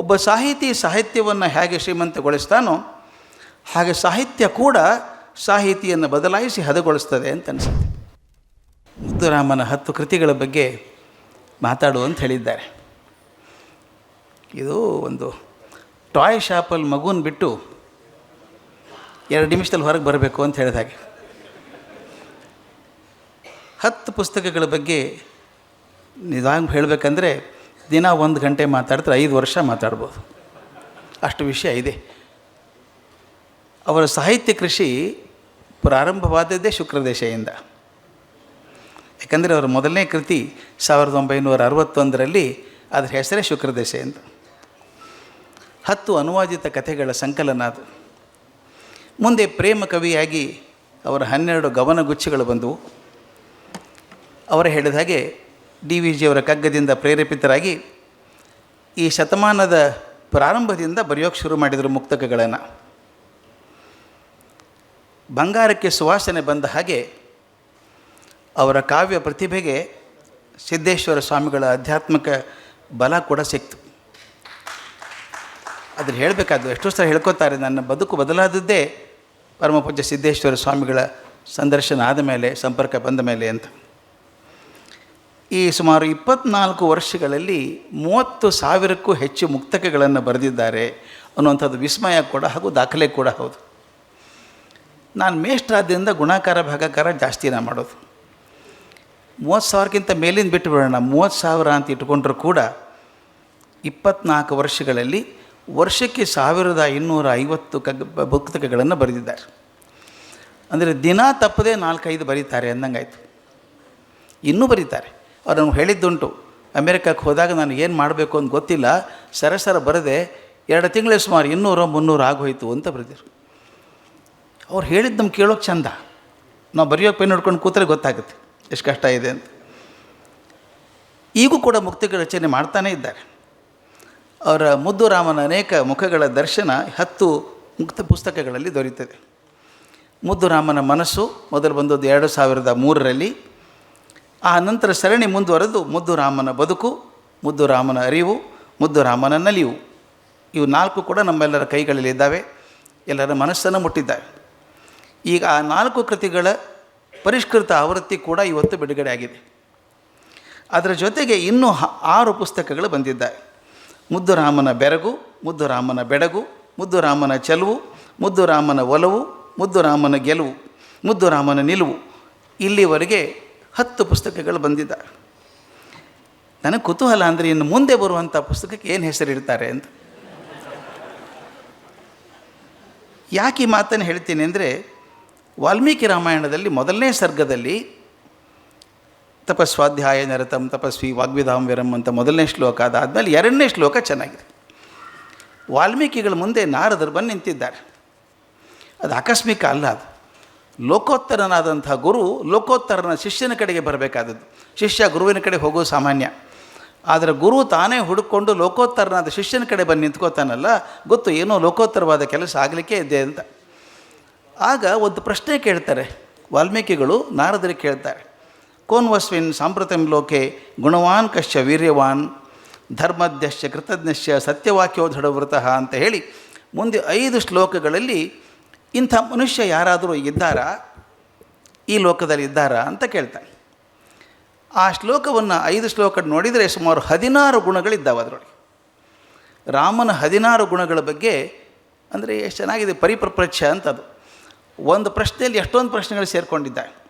ಒಬ್ಬ ಸಾಹಿತಿ ಸಾಹಿತ್ಯವನ್ನು ಹೇಗೆ ಶ್ರೀಮಂತಗೊಳಿಸ್ತಾನೋ ಹಾಗೆ ಸಾಹಿತ್ಯ ಕೂಡ ಸಾಹಿತಿಯನ್ನು ಬದಲಾಯಿಸಿ ಹದಗೊಳಿಸ್ತದೆ ಅಂತ ಅನಿಸುತ್ತೆ. ಮುದ್ದುರಾಮನ ಹತ್ತು ಕೃತಿಗಳ ಬಗ್ಗೆ ಮಾತಾಡು ಅಂತ ಹೇಳಿದ್ದಾರೆ. ಇದು ಒಂದು ಟಾಯ್ ಶಾಪಲ್ಲಿ ಮಗುನ ಬಿಟ್ಟು ಎರಡು ನಿಮಿಷದಲ್ಲಿ ಹೊರಗೆ ಬರಬೇಕು ಅಂತ ಹೇಳಿದ ಹಾಗೆ. ಹತ್ತು ಪುಸ್ತಕಗಳ ಬಗ್ಗೆ ನಿಧಾನ ಹೇಳಬೇಕಂದ್ರೆ ದಿನ ಒಂದು ಗಂಟೆ ಮಾತಾಡಿದ್ರೆ ಐದು ವರ್ಷ ಮಾತಾಡ್ಬೋದು. ಅಷ್ಟು ವಿಷಯ ಇದೆ. ಅವರ ಸಾಹಿತ್ಯ ಕೃಷಿ ಪ್ರಾರಂಭವಾದದ್ದೇ ಶುಕ್ರದೇಶೆಯಿಂದ ಯಾಕಂದರೆ ಅವರ ಮೊದಲನೇ ಕೃತಿ ಸಾವಿರದ ಒಂಬೈನೂರ ಅರವತ್ತೊಂದರಲ್ಲಿ ಅದರ ಹೆಸರೇ ಶುಕ್ರದೇಶ ಅಂತ. ಹತ್ತು ಅನುವಾದಿತ ಕಥೆಗಳ ಸಂಕಲನ ಅದು. ಮುಂದೆ ಪ್ರೇಮ ಕವಿಯಾಗಿ ಅವರ ಹನ್ನೆರಡು ಗವನಗುಚ್ಛಗಳು ಬಂದವು. ಅವರು ಹೇಳಿದ ಹಾಗೆ ಡಿ ವಿ ಜಿಯವರ ಕಗ್ಗದಿಂದ ಪ್ರೇರೇಪಿತರಾಗಿ ಈ ಶತಮಾನದ ಪ್ರಾರಂಭದಿಂದ ಬರೆಯೋಕ್ಕೆ ಶುರು ಮಾಡಿದರು ಮುಕ್ತಕಗಳನ್ನು. ಬಂಗಾರಕ್ಕೆ ಸುವಾಸನೆ ಬಂದ ಹಾಗೆ ಅವರ ಕಾವ್ಯ ಪ್ರತಿಭೆಗೆ ಸಿದ್ದೇಶ್ವರ ಸ್ವಾಮಿಗಳ ಆಧ್ಯಾತ್ಮಿಕ ಬಲ ಕೂಡ ಸಿಕ್ತು. ಅದ್ರ ಹೇಳಬೇಕಾದ್ದು ಎಷ್ಟೋ ಸಲ ಹೇಳ್ಕೊತಾರೆ, ನನ್ನ ಬದುಕು ಬದಲಾದದ್ದೇ ಪರಮಪೂಜ್ಯ ಸಿದ್ದೇಶ್ವರ ಸ್ವಾಮಿಗಳ ಸಂದರ್ಶನ ಆದ ಮೇಲೆ, ಸಂಪರ್ಕ ಬಂದ ಮೇಲೆ ಅಂತ. ಈ ಸುಮಾರು ಇಪ್ಪತ್ನಾಲ್ಕು ವರ್ಷಗಳಲ್ಲಿ ಮೂವತ್ತು ಸಾವಿರಕ್ಕೂ ಹೆಚ್ಚು ಮುಕ್ತಕಗಳನ್ನು ಬರೆದಿದ್ದಾರೆ ಅನ್ನುವಂಥದ್ದು ವಿಸ್ಮಯ ಕೂಡ ಹಾಗೂ ದಾಖಲೆ ಕೂಡ ಹೌದು. ನಾನು ಮೇಷ್ಟ್ರಾದ್ದರಿಂದ ಗುಣಾಕಾರ, ಭಾಗಾಕಾರ ಜಾಸ್ತಿನ ಮಾಡೋದು. ಮೂವತ್ತು ಸಾವಿರಕ್ಕಿಂತ ಮೇಲಿಂದ ಬಿಟ್ಟು ಬಿಡೋಣ ಮೂವತ್ತು ಸಾವಿರ ಅಂತ ಇಟ್ಕೊಂಡ್ರೂ ಕೂಡ ಇಪ್ಪತ್ನಾಲ್ಕು ವರ್ಷಗಳಲ್ಲಿ ವರ್ಷಕ್ಕೆ ಸಾವಿರದ ಇನ್ನೂರ ಐವತ್ತು ಕಗ್ ಪುಸ್ತಕಗಳನ್ನು ಬರೆದಿದ್ದಾರೆ. ಅಂದರೆ ದಿನ ತಪ್ಪದೇ ನಾಲ್ಕೈದು ಬರೀತಾರೆ ಅಂದಂಗಾಯಿತು. ಇನ್ನೂ ಬರೀತಾರೆ. ಅವ್ರನ್ನು ಹೇಳಿದ್ದುಂಟು. ಅಮೇರಿಕಕ್ಕೆ ಹೋದಾಗ ನಾನು ಏನು ಮಾಡಬೇಕು ಅಂತ ಗೊತ್ತಿಲ್ಲ. ಸರಸರ ಬರದೆ ಎರಡು ತಿಂಗಳ ಸುಮಾರು ಇನ್ನೂರು, ಮುನ್ನೂರು ಆಗೋಯ್ತು ಅಂತ ಬರೆದಿರು ಅವ್ರು ಹೇಳಿದ್ದು ನಮ್ಗೆ ಕೇಳೋಕೆ ಚಂದ. ನಾವು ಬರೆಯೋಕೆ ಪೆನ್ ಹಿಡ್ಕೊಂಡು ಕೂತ್ರೆ ಗೊತ್ತಾಗುತ್ತೆ ಎಷ್ಟು ಕಷ್ಟ ಇದೆ ಅಂತ. ಈಗೂ ಕೂಡ ಮುಕ್ತಿಗಳ ರಚನೆ ಮಾಡ್ತಾನೇ ಇದ್ದಾರೆ. ಅವರ ಮುದ್ದು ರಾಮನ ಅನೇಕ ಮುಖಗಳ ದರ್ಶನ ಹತ್ತು ಮುಕ್ತ ಪುಸ್ತಕಗಳಲ್ಲಿ ದೊರೀತದೆ ಮುದ್ದು ರಾಮನ ಮನಸ್ಸು ಮೊದಲು ಬಂದದ್ದು ಎರಡು ಸಾವಿರದ ಮೂರರಲ್ಲಿ ಆ ನಂತರ ಸರಣಿ ಮುಂದುವರೆದು ಮುದ್ದು ರಾಮನ ಬದುಕು ಮುದ್ದು ರಾಮನ ಅರಿವು ಮುದ್ದು ರಾಮನ ನಲಿವು. ಇವು ನಾಲ್ಕು ಕೂಡ ನಮ್ಮೆಲ್ಲರ ಕೈಗಳಲ್ಲಿ ಇದ್ದಾವೆ. ಎಲ್ಲರ ಮನಸ್ಸನ್ನು ಮುಟ್ಟಿದ್ದಾವೆ ಈಗ ಆ ನಾಲ್ಕು ಕೃತಿಗಳ ಪರಿಷ್ಕೃತ ಆವೃತ್ತಿ ಕೂಡ ಇವತ್ತು ಬಿಡುಗಡೆ ಆಗಿದೆ. ಅದರ ಜೊತೆಗೆ ಇನ್ನೂ ಆರು ಪುಸ್ತಕಗಳು ಬಂದಿದ್ದಾವೆ. ಮುದ್ದು ರಾಮನ ಬೆರಗು ಮುದ್ದು ರಾಮನ ಬೆಡಗು ಮುದ್ದು ರಾಮನ ಚೆಲುವು ಮುದ್ದು ರಾಮನ ಒಲವು ಮುದ್ದು ರಾಮನ ಗೆಲುವು ಮುದ್ದು ರಾಮನ ನಿಲುವು. ಇಲ್ಲಿವರೆಗೆ ಹತ್ತು ಪುಸ್ತಕಗಳು ಬಂದಿದ್ದ ನನಗೆ ಕುತೂಹಲ ಅಂದರೆ ಇನ್ನು ಮುಂದೆ ಬರುವಂಥ ಪುಸ್ತಕಕ್ಕೆ ಏನು ಹೆಸರಿಡ್ತಾರೆ ಅಂತ. ಯಾಕೆ ಈ ಮಾತನ್ನು ಹೇಳ್ತೀನಿ ಅಂದರೆ ವಾಲ್ಮೀಕಿ ರಾಮಾಯಣದಲ್ಲಿ ಮೊದಲನೇ ಸರ್ಗದಲ್ಲಿ ತಪಸ್ವಾಧ್ಯಾಯ ನರತಂ ತಪಸ್ವಿ ವಾಗ್ವಿಧಾಂ ವಿರಂ ಅಂತ ಮೊದಲನೇ ಶ್ಲೋಕ ಅದಾದಮೇಲೆ ಎರಡನೇ ಶ್ಲೋಕ ಚೆನ್ನಾಗಿದೆ. ವಾಲ್ಮೀಕಿಗಳ ಮುಂದೆ ನಾರದರು ಬಂದು ನಿಂತಿದ್ದಾರೆ. ಅದು ಆಕಸ್ಮಿಕ ಅಲ್ಲ ಅದು. ಲೋಕೋತ್ತರನಾದಂಥ ಗುರು ಲೋಕೋತ್ತರನ ಶಿಷ್ಯನ ಕಡೆಗೆ ಬರಬೇಕಾದದ್ದು. ಶಿಷ್ಯ ಗುರುವಿನ ಕಡೆ ಹೋಗೋ ಸಾಮಾನ್ಯ. ಆದರೆ ಗುರು ತಾನೇ ಹುಡುಕೊಂಡು ಲೋಕೋತ್ತರನಾದ ಶಿಷ್ಯನ ಕಡೆ ಬಂದು ನಿಂತ್ಕೋತಾನಲ್ಲ, ಗೊತ್ತು ಏನೋ ಲೋಕೋತ್ತರವಾದ ಕೆಲಸ ಆಗಲಿಕ್ಕೆ ಇದೆ ಅಂತ. ಆಗ ಒಂದು ಪ್ರಶ್ನೆ ಕೇಳ್ತಾರೆ. ವಾಲ್ಮೀಕಿಗಳು ನಾರದರಿಗೆ ಕೇಳ್ತಾರೆ. ಕೋನ್ವಸ್ವಿನ್ ಸಾಂಪ್ರತಂ ಲೋಕೆ ಗುಣವಾನ್ ಕಶ್ಯ ವೀರ್ಯವಾನ್ ಧರ್ಮದ್ಯಶ್ಚ ಕೃತಜ್ಞಶ್ಯ ಸತ್ಯವಾಕ್ಯೋ ದೃಢವೃತಃ ಅಂತ ಹೇಳಿ ಮುಂದೆ ಐದು ಶ್ಲೋಕಗಳಲ್ಲಿ ಇಂಥ ಮನುಷ್ಯ ಯಾರಾದರೂ ಇದ್ದಾರಾ? ಈ ಲೋಕದಲ್ಲಿ ಇದ್ದಾರಾ ಅಂತ ಕೇಳ್ತಾನೆ. ಆ ಶ್ಲೋಕವನ್ನು ಐದು ಶ್ಲೋಕ ನೋಡಿದರೆ ಸುಮಾರು ಹದಿನಾರು ಗುಣಗಳಿದ್ದಾವೆ ಅದರೊಳಗೆ ರಾಮನ ಹದಿನಾರು ಗುಣಗಳ ಬಗ್ಗೆ ಅಂದರೆ ಎಷ್ಟು ಚೆನ್ನಾಗಿದೆ ಪರಿಪ್ರಪ್ರಚ್ಛ ಅಂತ ಅದು ಒಂದು ಪ್ರಶ್ನೆಯಲ್ಲಿ ಎಷ್ಟೊಂದು ಪ್ರಶ್ನೆಗಳು ಸೇರಿಕೊಂಡಿದ್ದಾವೆ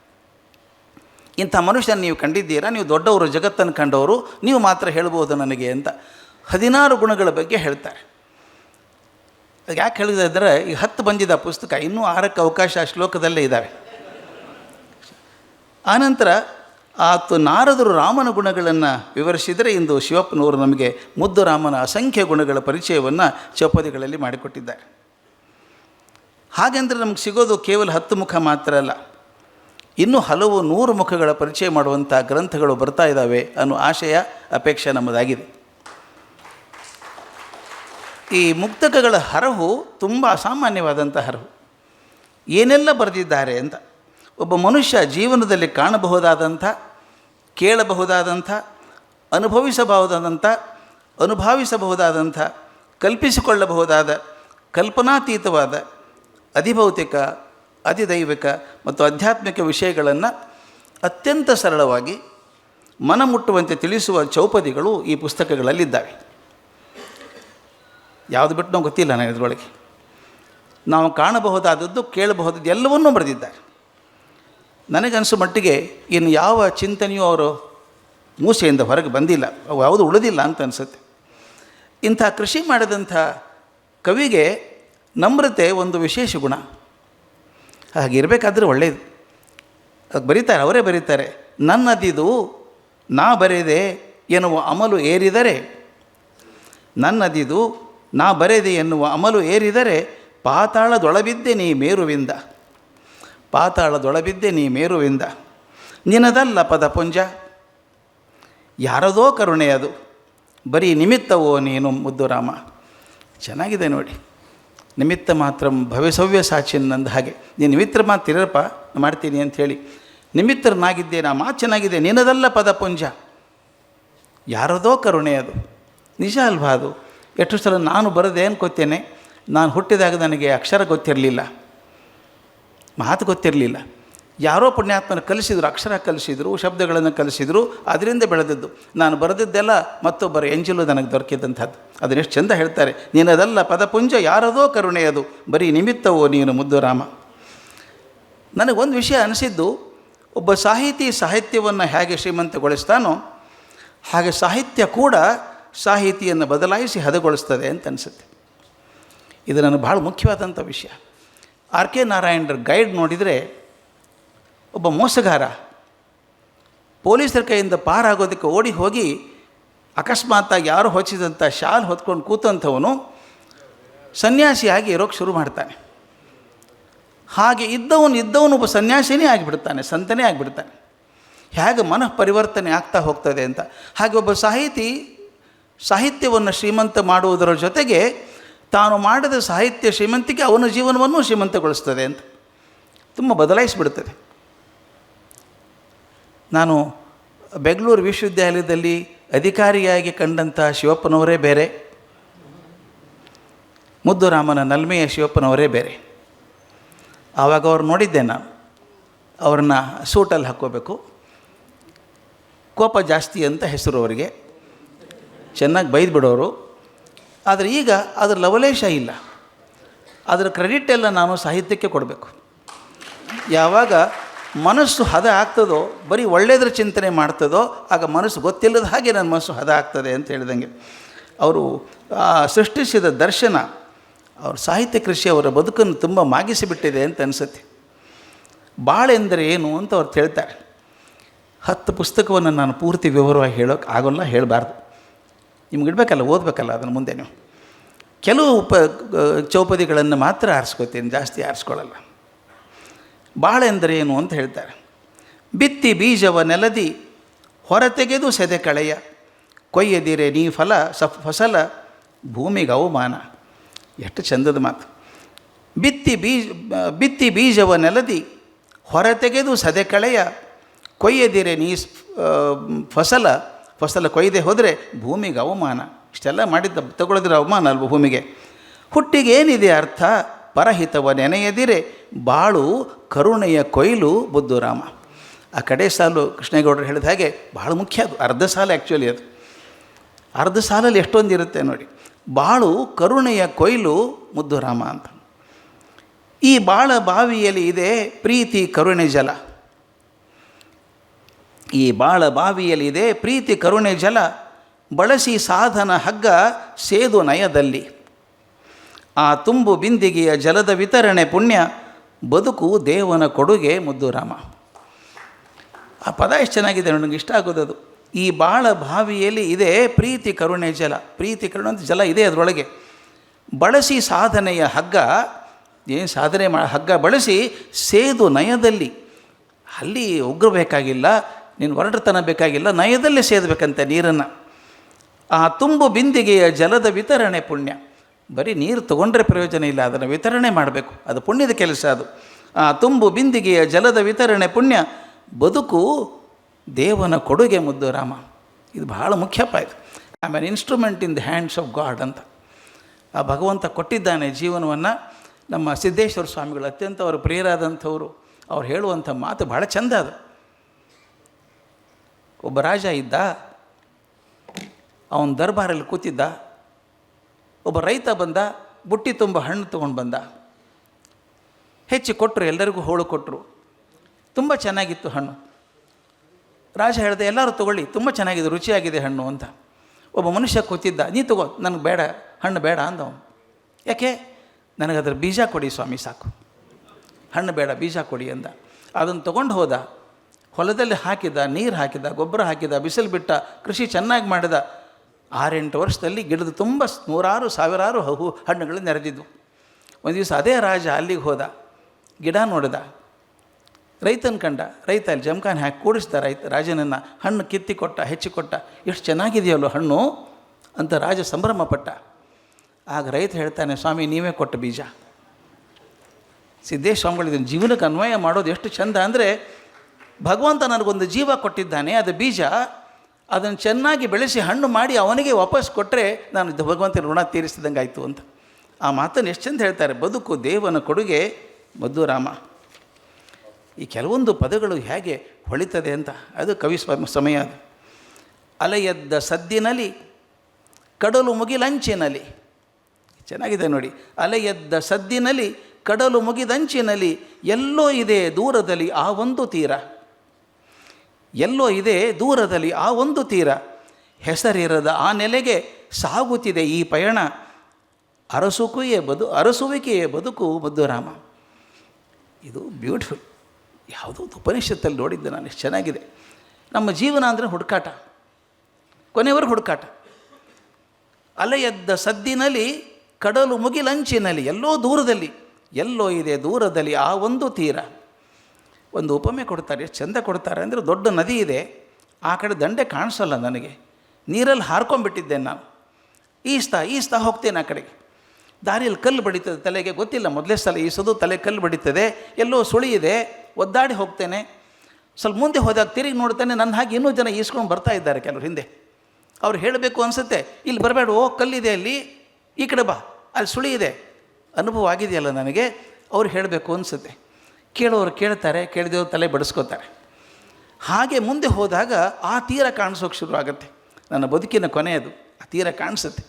ಇಂಥ ಮನುಷ್ಯನ ನೀವು ಕಂಡಿದ್ದೀರಾ? ನೀವು ದೊಡ್ಡವರು, ಜಗತ್ತನ್ನು ಕಂಡವರು, ನೀವು ಮಾತ್ರ ಹೇಳ್ಬೋದು ನನಗೆ ಅಂತ ಹದಿನಾರು ಗುಣಗಳ ಬಗ್ಗೆ ಹೇಳ್ತಾರೆ. ಅದು ಯಾಕೆ ಹೇಳಿದ್ರೆ ಈ ಹತ್ತು ಬಂದಿದ್ದ ಪುಸ್ತಕ ಇನ್ನೂ ಆರಕ್ಕೆ ಅವಕಾಶ ಶ್ಲೋಕದಲ್ಲೇ ಇದ್ದಾವೆ ಆನಂತರ, ಆತು ನಾರದರು ರಾಮನ ಗುಣಗಳನ್ನು ವಿವರಿಸಿದರೆ ಇಂದು ಶಿವಪ್ಪನವರು ನಮಗೆ ಮುದ್ದು ರಾಮನ ಅಸಂಖ್ಯ ಗುಣಗಳ ಪರಿಚಯವನ್ನು ಚೌಪದಿಗಳಲ್ಲಿ ಮಾಡಿಕೊಟ್ಟಿದ್ದಾರೆ. ಹಾಗೆಂದರೆ ನಮಗೆ ಸಿಗೋದು ಕೇವಲ ಹತ್ತು ಮುಖ ಮಾತ್ರ ಅಲ್ಲ. ಇನ್ನೂ ಹಲವು ನೂರು ಮುಖಗಳ ಪರಿಚಯ ಮಾಡುವಂಥ ಗ್ರಂಥಗಳು ಬರ್ತಾ ಇದ್ದಾವೆ ಅನ್ನೋ ಆಶಯ, ಅಪೇಕ್ಷೆ ನಮ್ಮದಾಗಿದೆ. ಈ ಮುಕ್ತಕಗಳ ಹರಹು ತುಂಬ ಅಸಾಮಾನ್ಯವಾದಂಥ ಹರಹು. ಏನೆಲ್ಲ ಬರೆದಿದ್ದಾರೆ ಅಂತ. ಒಬ್ಬ ಮನುಷ್ಯ ಜೀವನದಲ್ಲಿ ಕಾಣಬಹುದಾದಂಥ, ಕೇಳಬಹುದಾದಂಥ, ಅನುಭವಿಸಬಹುದಾದಂಥ ಅನುಭವಿಸಬಹುದಾದಂಥ, ಕಲ್ಪಿಸಿಕೊಳ್ಳಬಹುದಾದ, ಕಲ್ಪನಾತೀತವಾದ, ಅಧಿಭೌತಿಕ, ಅಧಿದೈವಿಕ ಮತ್ತು ಆಧ್ಯಾತ್ಮಿಕ ವಿಷಯಗಳನ್ನು ಅತ್ಯಂತ ಸರಳವಾಗಿ ಮನಮುಟ್ಟುವಂತೆ ತಿಳಿಸುವ ಚೌಪದಿಗಳು ಈ ಪುಸ್ತಕಗಳಲ್ಲಿದ್ದಾವೆ. ಯಾವುದು ಬಿಟ್ಟು ನಾವು ಗೊತ್ತಿಲ್ಲ ನನಗೆ ಇದರೊಳಗೆ ನಾವು ಕಾಣಬಹುದಾದದ್ದು ಕೇಳಬಹುದು ಎಲ್ಲವನ್ನೂ ಬರೆದಿದ್ದಾರೆ. ನನಗನ್ಸೋ ಮಟ್ಟಿಗೆ ಇನ್ನು ಯಾವ ಚಿಂತನೆಯೂ ಅವರು ಮೂಸೆಯಿಂದ ಹೊರಗೆ ಬಂದಿಲ್ಲ, ಅವು ಯಾವುದು ಉಳಿದಿಲ್ಲ ಅಂತ ಅನಿಸುತ್ತೆ. ಇಂಥ ಕೃಷಿ ಮಾಡಿದಂಥ ಕವಿಗೆ ನಮ್ರತೆ ಒಂದು ವಿಶೇಷ ಗುಣ. ಹಾಗಿರಬೇಕಾದ್ರೆ ಒಳ್ಳೆಯದು ಅದು ಬರೀತಾರೆ, ಅವರೇ ಬರೀತಾರೆ, ನನ್ನದಿದು ನಾ ಬರೆದೆ ಎನ್ನುವ ಅಮಲು ಏರಿದರೆ, ನನ್ನದಿದು ನಾ ಬರೆದೆ ಎನ್ನುವ ಅಮಲು ಏರಿದರೆ ಪಾತಾಳದೊಳಬಿದ್ದೆ ನೀ ಮೇರುವಿಂದ. ಪಾತಾಳದೊಳಬಿದ್ದೆ ನೀ ಮೇರುವಿಂದ. ನಿನದಲ್ಲ ಪದಪುಂಜ ಯಾರದೋ ಕರುಣೆ ಅದು. ಬರೀ ನಿಮಿತ್ತವೋ ನೀನು ಮುದ್ದುರಾಮ. ಚೆನ್ನಾಗಿದೆ ನೋಡಿ. ನಿಮಿತ್ತ ಮಾತ್ರ ಭವಿಸವ್ಯ ಸಾಚಿನ್ನಂದ ಹಾಗೆ. ನೀನು ನಿಮಿತ್ರ ಮಾತಿರಪ್ಪ ಮಾಡ್ತೀನಿ ಅಂಥೇಳಿ ನಿಮಿತ್ತರನಾಗಿದ್ದೆ ನಾ ಮಾತು ಚೆನ್ನಾಗಿದೆ, ನಿನದಲ್ಲ ಪದಪುಂಜ ಯಾರದೋ ಕರುಣೆ ಅದು. ನಿಜ ಅಲ್ವಾ ಅದು? ಎಷ್ಟು ಸಲ ನಾನು ಬರದೆ ಅನ್ಕೋತೇನೆ ನಾನು ಹುಟ್ಟಿದಾಗ ನನಗೆ ಅಕ್ಷರ ಗೊತ್ತಿರಲಿಲ್ಲ. ಮಾತು ಗೊತ್ತಿರಲಿಲ್ಲ. ಯಾರೋ ಪುಣ್ಯಾತ್ಮನ ಕಲಿಸಿದ್ರು, ಅಕ್ಷರ ಕಲಿಸಿದ್ರು, ಶಬ್ದಗಳನ್ನು ಕಲಿಸಿದ್ರು, ಅದರಿಂದ ಬೆಳೆದದ್ದು. ನಾನು ಬರೆದಿದ್ದೆಲ್ಲ ಮತ್ತೊಬ್ಬರ ಎಂಜಲು ನನಗೆ ದೊರಕಿದಂಥದ್ದು. ಅದನ್ನೆಷ್ಟು ಚಂದ ಹೇಳ್ತಾರೆ. ನೀನದಲ್ಲ ಪದಪುಂಜ, ಯಾರದೋ ಕರುಣೆ ಅದು. ಬರೀ ನಿಮಿತ್ತವೋ ನೀನು ಮುದ್ದು ರಾಮ ನನಗೊಂದು ವಿಷಯ ಅನಿಸಿದ್ದು, ಒಬ್ಬ ಸಾಹಿತಿ ಸಾಹಿತ್ಯವನ್ನು ಹೇಗೆ ಶ್ರೀಮಂತಗೊಳಿಸ್ತಾನೋ, ಹಾಗೆ ಸಾಹಿತ್ಯ ಕೂಡ ಸಾಹಿತಿಯನ್ನು ಬದಲಾಯಿಸಿ ಹದಗೊಳಿಸ್ತದೆ ಅಂತ ಅನಿಸುತ್ತೆ. ಇದು ನನಗೆ ಭಾಳ ಮುಖ್ಯವಾದಂಥ ವಿಷಯ. ಆರ್ ಕೆ ನಾರಾಯಣರ ಗೈಡ್ ನೋಡಿದರೆ ಒಬ್ಬ ಮೋಸಗಾರ ಪೊಲೀಸರ ಕೈಯಿಂದ ಪಾರಾಗೋದಕ್ಕೆ ಓಡಿ ಹೋಗಿ ಅಕಸ್ಮಾತ್ತಾಗಿ ಯಾರು ಹೊಚ್ಚಿದಂಥ ಶಾಲ್ ಹೊತ್ಕೊಂಡು ಕೂತಂಥವನು ಸನ್ಯಾಸಿಯಾಗಿ ಇರೋಕ್ಕೆ ಶುರು ಮಾಡ್ತಾನೆ. ಹಾಗೆ ಇದ್ದವನು ಇದ್ದವನು ಒಬ್ಬ ಸನ್ಯಾಸಿನೇ ಆಗಿಬಿಡ್ತಾನೆ, ಸಂತನೇ ಆಗಿಬಿಡ್ತಾನೆ. ಹೇಗೆ ಮನಃ ಪರಿವರ್ತನೆ ಆಗ್ತಾ ಹೋಗ್ತದೆ ಅಂತ. ಹಾಗೆ ಒಬ್ಬ ಸಾಹಿತಿ ಸಾಹಿತ್ಯವನ್ನು ಶ್ರೀಮಂತ ಮಾಡುವುದರ ಜೊತೆಗೆ ತಾನು ಮಾಡಿದ ಸಾಹಿತ್ಯ ಶ್ರೀಮಂತಿಕೆ ಅವನ ಜೀವನವನ್ನು ಶ್ರೀಮಂತಗೊಳಿಸ್ತದೆ ಅಂತ. ತುಂಬ ಬದಲಾಯಿಸಿಬಿಡ್ತದೆ ನಾನು ಬೆಂಗಳೂರು ವಿಶ್ವವಿದ್ಯಾಲಯದಲ್ಲಿ ಅಧಿಕಾರಿಯಾಗಿ ಕಂಡಂಥ ಶಿವಪ್ಪನವರೇ ಬೇರೆ. ಮುದ್ದುರಾಮನ ನಲ್ಮೆಯ ಶಿವಪ್ಪನವರೇ ಬೇರೆ. ಆವಾಗ ಅವ್ರು ನೋಡಿದ್ದೆ ನಾನು. ಅವ್ರನ್ನ ಸೂಟಲ್ಲಿ ಹಾಕ್ಕೋಬೇಕು. ಕೋಪ ಜಾಸ್ತಿ ಅಂತ ಹೆಸರು ಅವರಿಗೆ. ಚೆನ್ನಾಗಿ ಬೈದು ಬಿಡೋರು ಆದರೆ ಈಗ ಅದರ ಲವಲೇಶ ಇಲ್ಲ. ಅದರ ಕ್ರೆಡಿಟ್ ಎಲ್ಲ ನಾನು ಸಾಹಿತ್ಯಕ್ಕೆ ಕೊಡಬೇಕು. ಯಾವಾಗ ಮನಸ್ಸು ಹದ ಆಗ್ತದೋ, ಬರೀ ಒಳ್ಳೆಯದ್ರ ಚಿಂತನೆ ಮಾಡ್ತದೋ, ಆಗ ಮನಸ್ಸು ಗೊತ್ತಿಲ್ಲದ ಹಾಗೆ ನನ್ನ ಮನಸ್ಸು ಹದ ಆಗ್ತದೆ ಅಂತ ಹೇಳಿದಂಗೆ. ಅವರು ಸೃಷ್ಟಿಸಿದ ದರ್ಶನ, ಅವ್ರ ಸಾಹಿತ್ಯ ಕೃಷಿ ಅವರ ಬದುಕನ್ನು ತುಂಬ ಮಾಗಿಸಿಬಿಟ್ಟಿದೆ ಅಂತ ಅನಿಸುತ್ತೆ. ಬಾಳೆಂದರೆ ಏನು ಅಂತ ಅವ್ರು ಹೇಳ್ತಾರೆ. ಹತ್ತು ಪುಸ್ತಕವನ್ನು ನಾನು ಪೂರ್ತಿ ವಿವರವಾಗಿ ಹೇಳೋಕೆ ಆಗೋಲ್ಲ, ಹೇಳಬಾರ್ದು. ನಿಮ್ಗೆ ಇಡಬೇಕಲ್ಲ, ಓದಬೇಕಲ್ಲ ಅದನ್ನು ಮುಂದೆ ನೀವು. ಕೆಲವು ಉಪ ಚೌಪದಿಗಳನ್ನು ಮಾತ್ರ ಆರಿಸ್ಕೋತೀನಿ, ಜಾಸ್ತಿ ಆರಿಸ್ಕೊಳ್ಳಲ್ಲ. ಬಾಳೆ ಎಂದರೆ ಏನು ಅಂತ ಹೇಳ್ತಾರೆ. ಬಿತ್ತಿ ಬೀಜವ ನೆಲದಿ ಹೊರತೆಗೆದು ಸೆದೆ ಕಳೆಯ. ಕೊಯ್ಯದಿರೆ ನೀ ಫಲ ಸ ಫಸಲ, ಭೂಮಿಗೆ ಅವಮಾನ. ಎಷ್ಟು ಚಂದದ ಮಾತು. ಬಿತ್ತಿ ಬೀಜ ಬಿತ್ತಿ ಬೀಜವ ನೆಲದಿ ಹೊರತೆಗೆದು ಸದೆ ಕಳೆಯ. ಕೊಯ್ಯದಿರೆ ನೀ ಫಸಲ ಫಸಲ ಕೊಯ್ದೆ ಹೋದರೆ ಭೂಮಿಗೆ ಅವಮಾನ. ಇಷ್ಟೆಲ್ಲ ಮಾಡಿದ್ದ ತಗೊಳ್ಳೋದ್ರೆ ಅವಮಾನ ಅಲ್ವ ಭೂಮಿಗೆ? ಹುಟ್ಟಿಗೆ ಏನಿದೆ ಅರ್ಥ? ಪರಹಿತವ ನೆನೆಯದಿರೆ. ಬಾಳು, ಕರುಣೆಯ ಕೊಯ್ಲು ಬುದ್ಧುರಾಮ ಆ ಕಡೆ ಸಾಲು ಕೃಷ್ಣೇಗೌಡರು ಹೇಳಿದ ಹಾಗೆ ಭಾಳ ಮುಖ್ಯ ಅದು. ಅರ್ಧ ಸಾಲ ಆ್ಯಕ್ಚುಲಿ ಅದು. ಅರ್ಧ ಸಾಲಲ್ಲಿ ಎಷ್ಟೊಂದು ಇರುತ್ತೆ ನೋಡಿ. ಬಾಳು, ಕರುಣೆಯ ಕೊಯ್ಲು ಮುದ್ದುರಾಮ ಅಂತ. ಈ ಬಾಳ ಬಾವಿಯಲ್ಲಿ ಇದೆ ಪ್ರೀತಿ, ಕರುಣೆ, ಜಲ. ಈ ಬಾಳ ಬಾವಿಯಲ್ಲಿ ಇದೆ ಪ್ರೀತಿ, ಕರುಣೆ, ಜಲ, ಬಳಸಿ ಸಾಧನ ಹಗ್ಗ ಸೇದು ನಯದಲ್ಲಿ. ಆ ತುಂಬು ಬಿಂದಿಗೆಯ ಜಲದ ವಿತರಣೆ ಪುಣ್ಯ, ಬದುಕು ದೇವನ ಕೊಡುಗೆ ಮುದ್ದುರಾಮ ಆ ಪದ ಎಷ್ಟು ಚೆನ್ನಾಗಿದೆ ನನಗೆ ಇಷ್ಟ ಆಗೋದದು ಈ ಬಾಳ ಬಾವಿಯಲ್ಲಿ ಇದೆ ಪ್ರೀತಿ, ಕರುಣೆ, ಜಲ. ಪ್ರೀತಿ, ಕರುಣೆ ಅಂತ ಜಲ ಇದೆ ಅದರೊಳಗೆ. ಬಳಸಿ ಸಾಧನೆಯ ಹಗ್ಗ, ಏನು ಸಾಧನೆ ಮಾ, ಹಗ್ಗ ಬಳಸಿ ಸೇದು ನಯದಲ್ಲಿ. ಅಲ್ಲಿ ಉಗ್ರ ಬೇಕಾಗಿಲ್ಲ ನೀನು ಹೊರಟತನ ಬೇಕಾಗಿಲ್ಲ, ನಯದಲ್ಲಿ ಸೇದಬೇಕಂತೆ ನೀರನ್ನು. ಆ ತುಂಬು ಬಿಂದಿಗೆಯ ಜಲದ ವಿತರಣೆ ಪುಣ್ಯ. ಬರೀ ನೀರು ತಗೊಂಡ್ರೆ ಪ್ರಯೋಜನ ಇಲ್ಲ, ಅದನ್ನು ವಿತರಣೆ ಮಾಡಬೇಕು. ಅದು ಪುಣ್ಯದ ಕೆಲಸ ಅದು. ಆ ತುಂಬು ಬಿಂದಿಗೆಯ ಜಲದ ವಿತರಣೆ ಪುಣ್ಯ. ಬದುಕು ದೇವನ ಕೊಡುಗೆ ಮುದ್ದು ರಾಮ. ಇದು ಬಹಳ ಮುಖ್ಯಪ್ಪ ಇದು I am an instrument in the hands of God ಅಂತ. ಆ ಭಗವಂತ ಕೊಟ್ಟಿದ್ದಾನೆ ಜೀವನವನ್ನು. ನಮ್ಮ ಸಿದ್ದೇಶ್ವರ ಸ್ವಾಮಿಗಳು ಅತ್ಯಂತ ಅವರು ಪ್ರಿಯರಾದಂಥವರು. ಅವ್ರು ಹೇಳುವಂಥ ಮಾತು ಭಾಳ ಚಂದ ಅದು. ಒಬ್ಬ ರಾಜ ಇದ್ದ, ಅವನ ದರ್ಬಾರಲ್ಲಿ ಕೂತಿದ್ದ, ಒಬ್ಬ ರೈತ ಬಂದ, ಬುಟ್ಟಿ ತುಂಬ ಹಣ್ಣು ತೊಗೊಂಡು ಬಂದ. ಹೆಚ್ಚು ಕೊಟ್ಟರು ಎಲ್ಲರಿಗೂ ಹೋಳು ಕೊಟ್ಟರು ತುಂಬ ಚೆನ್ನಾಗಿತ್ತು ಹಣ್ಣು. ರಾಜ ಹೇಳಿದೆ, ಎಲ್ಲರೂ ತಗೊಳ್ಳಿ, ತುಂಬ ಚೆನ್ನಾಗಿದೆ, ರುಚಿಯಾಗಿದೆ ಹಣ್ಣು, ಅಂತ. ಒಬ್ಬ ಮನುಷ್ಯ ಕೂತಿದ್ದ, ನೀ ತಗೋ, ನನಗೆ ಬೇಡ, ಹಣ್ಣು ಬೇಡ, ಅಂದ ಅವನು. ಯಾಕೆ? ನನಗದ್ರ ಬೀಜ ಕೊಡಿ ಸ್ವಾಮಿ, ಸಾಕು. ಹಣ್ಣು ಬೇಡ, ಬೀಜ ಕೊಡಿ, ಅಂದ. ಅದನ್ನು ತೊಗೊಂಡು ಹೋದ. ಹೊಲದಲ್ಲಿ ಹಾಕಿದ, ನೀರು ಹಾಕಿದ, ಗೊಬ್ಬರ ಹಾಕಿದ, ಬಿಸಿಲು ಬಿಟ್ಟ, ಕೃಷಿ ಚೆನ್ನಾಗಿ ಮಾಡಿದ, ಆರೆಂಟು ವರ್ಷದಲ್ಲಿ ಗಿಡದ ತುಂಬ ನೂರಾರು, ಸಾವಿರಾರು ಹಹು ಹಣ್ಣುಗಳು ನೆರೆದಿದ್ವು. ಒಂದು ದಿವಸ ಅದೇ ರಾಜ ಅಲ್ಲಿಗೆ ಹೋದ, ಗಿಡ ನೋಡಿದ. ರೈತನ ಕಂಡ, ರೈತ ಅಲ್ಲಿ ಜಮಖಾನೆ ಹಾಕಿ ಕೂಡಿಸ್ದ ರೈತ, ರಾಜನನ್ನು ಹಣ್ಣು ಕಿತ್ತಿ ಕೊಟ್ಟ, ಹೆಚ್ಚಿ ಕೊಟ್ಟ ಎಷ್ಟು ಚೆನ್ನಾಗಿದೆಯಲ್ಲೋ ಹಣ್ಣು? ಅಂತ ರಾಜ ಸಂಭ್ರಮ ಪಟ್ಟ. ಆಗ ರೈತ ಹೇಳ್ತಾನೆ, ಸ್ವಾಮಿ, ನೀವೇ ಕೊಟ್ಟ ಬೀಜ. ಸಿದ್ದೇಶ್ ಜೀವನಕ್ಕೆ ಅನ್ವಯ ಮಾಡೋದು ಎಷ್ಟು ಚಂದ ಅಂದರೆ ಭಗವಂತ ನನಗೊಂದು ಜೀವ ಕೊಟ್ಟಿದ್ದಾನೆ, ಅದು ಬೀಜ. ಅದನ್ನು ಚೆನ್ನಾಗಿ ಬೆಳೆಸಿ ಹಣ್ಣು ಮಾಡಿ ಅವನಿಗೆ ವಾಪಸ್ ಕೊಟ್ಟರೆ ನಾನು ಭಗವಂತನ ಋಣ ತೀರಿಸಿದಂಗೆ ಆಯಿತು ಅಂತ. ಆ ಮಾತನ್ನು ಎಷ್ಟು ಚಂದ ಹೇಳ್ತಾರೆ, ಬದುಕು ದೇವನ ಕೊಡುಗೆ ಮಧುರಾಮ ಈ ಕೆಲವೊಂದು ಪದಗಳು ಹೇಗೆ ಹೊಳಿತದೆ ಅಂತ, ಅದು ಕವಿ ಸಮಯ ಅದು. ಅಲೆಯದ್ದ ಸದ್ದಿನಲಿ, ಕಡಲು ಮುಗಿಲಂಚಿನಲಿ ಚೆನ್ನಾಗಿದೆ ನೋಡಿ, ಅಲೆಯದ್ದ ಸದ್ದಿನಲಿ, ಕಡಲು ಮುಗಿದಂಚಿನಲಿ ಎಲ್ಲೋ ಇದೆ ದೂರದಲ್ಲಿ ಆ ಒಂದು ತೀರ. ಎಲ್ಲೋ ಇದೆ ದೂರದಲ್ಲಿ ಆ ಒಂದು ತೀರ. ಹೆಸರಿರದ ಆ ನೆಲೆಗೆ ಸಾಗುತ್ತಿದೆ ಈ ಪಯಣ. ಅರಸುಕೆಯೇ ಬದು ಅರಸುವಿಕೆಯೇ ಬದುಕು ಮಧುರಾಮ ಇದು ಬ್ಯೂಟಿಫುಲ್ ಯಾವುದೋ ಉಪನಿಷತ್ತಲ್ಲಿ ನೋಡಿದ್ದೆ ನಾನು ಎಷ್ಟು ಚೆನ್ನಾಗಿದೆ. ನಮ್ಮ ಜೀವನ ಅಂದರೆ ಹುಡುಕಾಟ. ಕೊನೆವರೆಗೂ ಹುಡುಕಾಟ. ಅಲೆಯದ್ದ ಸದ್ದಿನಲ್ಲಿ, ಕಡಲು ಮುಗಿಲಂಚಿನಲ್ಲಿ, ಎಲ್ಲೋ ದೂರದಲ್ಲಿ, ಎಲ್ಲೋ ಇದೆ ದೂರದಲ್ಲಿ ಆ ಒಂದು ತೀರ. ಒಂದು ಉಪಮೆ ಕೊಡ್ತಾರೆ ಎಷ್ಟು ಚಂದ ಕೊಡ್ತಾರೆ ಅಂದರೆ ದೊಡ್ಡ ನದಿ ಇದೆ. ಆ ಕಡೆ ದಂಡೆ ಕಾಣಿಸಲ್ಲ ನನಗೆ. ನೀರಲ್ಲಿ ಹಾರ್ಕೊಂಡ್ಬಿಟ್ಟಿದ್ದೇನೆ ನಾನು. ಈಸ್ತಾ ಈಸ್ತಾ ಹೋಗ್ತೇನೆ ಆ ಕಡೆಗೆ. ದಾರಿಯಲ್ಲಿ ಕಲ್ಲು ಬಡಿತದೆ, ತಲೆಗೆ ಗೊತ್ತಿಲ್ಲ ಮೊದಲೇ ಸಲ ಈಸೋದು ತಲೆ ಕಲ್ಲು ಬಡಿತದೆ, ಎಲ್ಲೋ ಸುಳಿ ಇದೆ, ಒದ್ದಾಡಿ ಹೋಗ್ತೇನೆ. ಸ್ವಲ್ಪ ಮುಂದೆ ಹೋದಾಗ ತಿರುಗಿ ನೋಡ್ತಾನೆ, ನನ್ನ ಹಾಗೆ ಇನ್ನೂ ಜನ ಈಸ್ಕೊಂಡು ಬರ್ತಾ ಇದ್ದಾರೆ ಕೆಲವರು ಹಿಂದೆ. ಅವ್ರು ಹೇಳಬೇಕು ಅನಿಸುತ್ತೆ, ಇಲ್ಲಿ ಬರಬೇಡ, ಓ, ಕಲ್ಲಿದೆ ಅಲ್ಲಿ, ಈ ಕಡೆ ಬಾ, ಅಲ್ಲಿ ಸುಳಿ ಇದೆ. ಅನುಭವ ಆಗಿದೆಯಲ್ಲ ನನಗೆ, ಅವ್ರು ಹೇಳಬೇಕು ಅನಿಸುತ್ತೆ. ಕೇಳೋರು ಕೇಳ್ತಾರೆ, ಕೇಳಿದವರು ತಲೆ ಬಡಿಸ್ಕೋತಾರೆ. ಹಾಗೆ ಮುಂದೆ ಹೋದಾಗ ಆ ತೀರ ಕಾಣಿಸೋಕೆ ಶುರು ಆಗುತ್ತೆ ನನ್ನ ಬದುಕಿನ ಕೊನೆಯದು, ಆ ತೀರ ಕಾಣಿಸುತ್ತೆ.